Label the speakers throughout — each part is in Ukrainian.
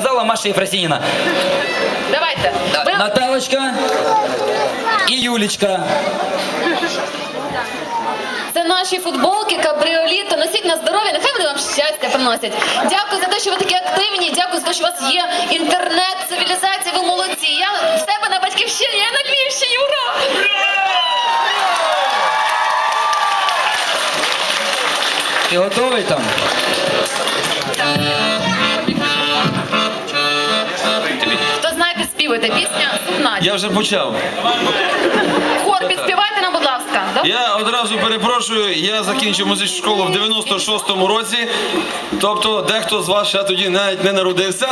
Speaker 1: сказала Маша Ефросиніна.
Speaker 2: Давайте. Ви...
Speaker 1: Наталочка і Юлічка.
Speaker 2: Це наші футболки, кабріоліто. Носіть на здоров'я, нехай вони вам щастя приносять. Дякую за те, що ви такі активні. Дякую за те, що у вас є інтернет, цивілізація. Ви молодці. Я в себе на батьківщині, я на Львівщині. Ура!
Speaker 1: Ти готовий там?
Speaker 2: Знає. Пісня сукна.
Speaker 3: Я вже почав.
Speaker 2: Хор, підспівайте нам, будь ласка. Да?
Speaker 3: Я одразу перепрошую, я закінчив музичну школу в 96-му році. Тобто дехто з вас ще тоді навіть не народився.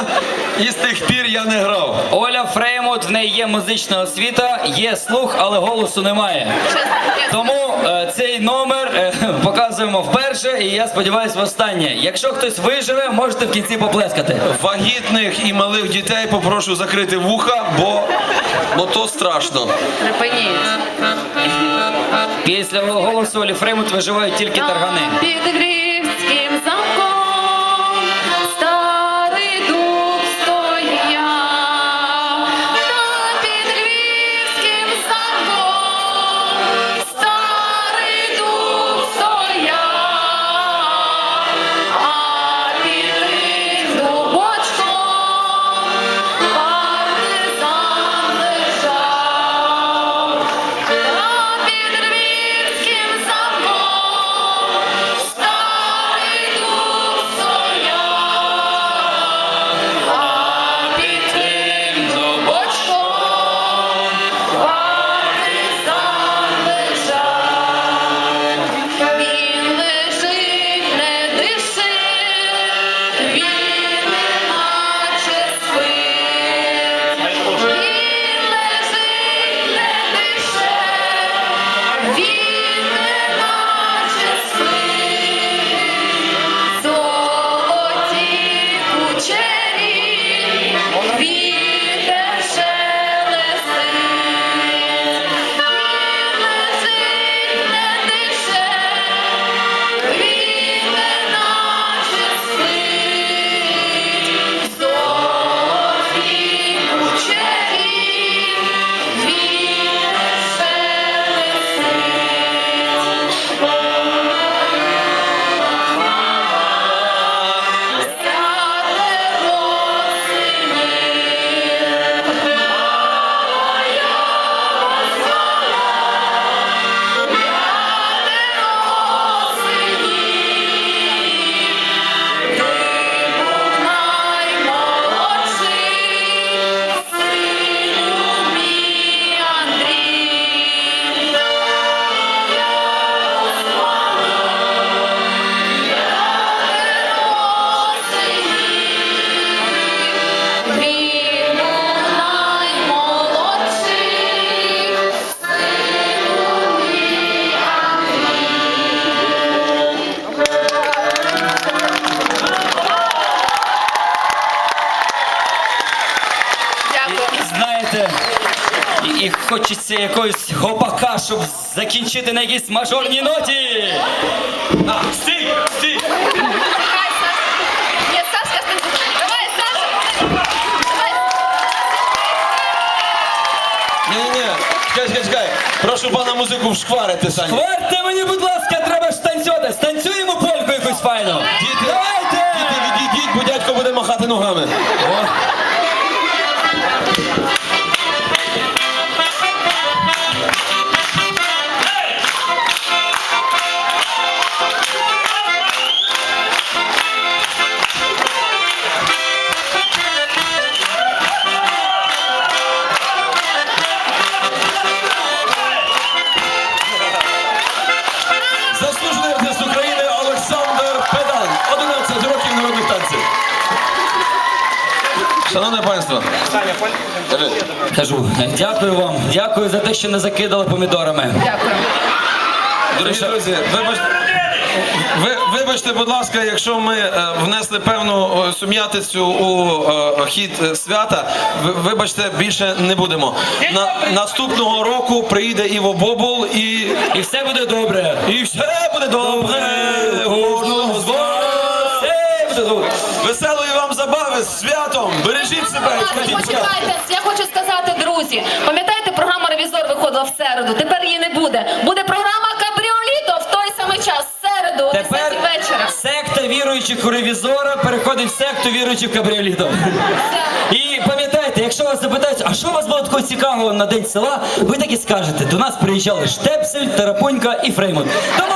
Speaker 3: І з тих пір я не грав.
Speaker 1: Оля Фреймут, в неї є музична освіта, є слух, але голосу немає. Тому е, цей номер показуємо вперше, і я сподіваюся, востаннє. Якщо хтось виживе, можете в кінці поплескати.
Speaker 3: Вагітних і малих дітей попрошу закрити вуха, бо, бо то страшно.
Speaker 2: Припиніть.
Speaker 1: Після голосу Олі Фреймут виживають тільки таргани.
Speaker 2: Він
Speaker 1: і, хочеться якогось гопака, щоб закінчити на якійсь мажорній ноті.
Speaker 3: А, стій, стій!
Speaker 2: Давай, Сашка, ти- давай, Саша.
Speaker 3: Ні-ні-ні, чекай, чекай, чекай. Прошу пана музику вшкварити, Саня.
Speaker 1: Хварте мені, будь ласка, треба ж танцювати. Станцюємо польку якусь файну.
Speaker 3: Діти,
Speaker 1: Давайте!
Speaker 3: діти, відійдіть, бо дядько буде махати ногами. Заслужений Шановне.
Speaker 1: Кажу, дякую вам, дякую за те, що не закидали помідорами.
Speaker 2: Дякую.
Speaker 3: Дорогі друзі, вибачте, ви, вибачте, будь ласка, якщо ми е, внесли певну е, сум'ятицю у е, хід свята, вибачте, більше не будемо. На, наступного року приїде Іво Бобул і,
Speaker 1: І все буде добре.
Speaker 3: і все буде добре. Веселої вам забави з святом! Бережіть себе!
Speaker 2: Почекайте, я хочу сказати, друзі. Пам'ятаєте, програма Ревізор виходила в середу. Тепер її не буде. Буде програма Кабріоліто в той самий час, в середу, о 10
Speaker 1: Тепер
Speaker 2: вечора.
Speaker 1: секта віруючих у ревізора переходить в секту віруючих в кабріолітов. І пам'ятайте, якщо вас запитають, а що у вас було такого цікавого на день села, ви так і скажете. До нас приїжджали Штепсель, Тарапунька і Фреймут. Побачення!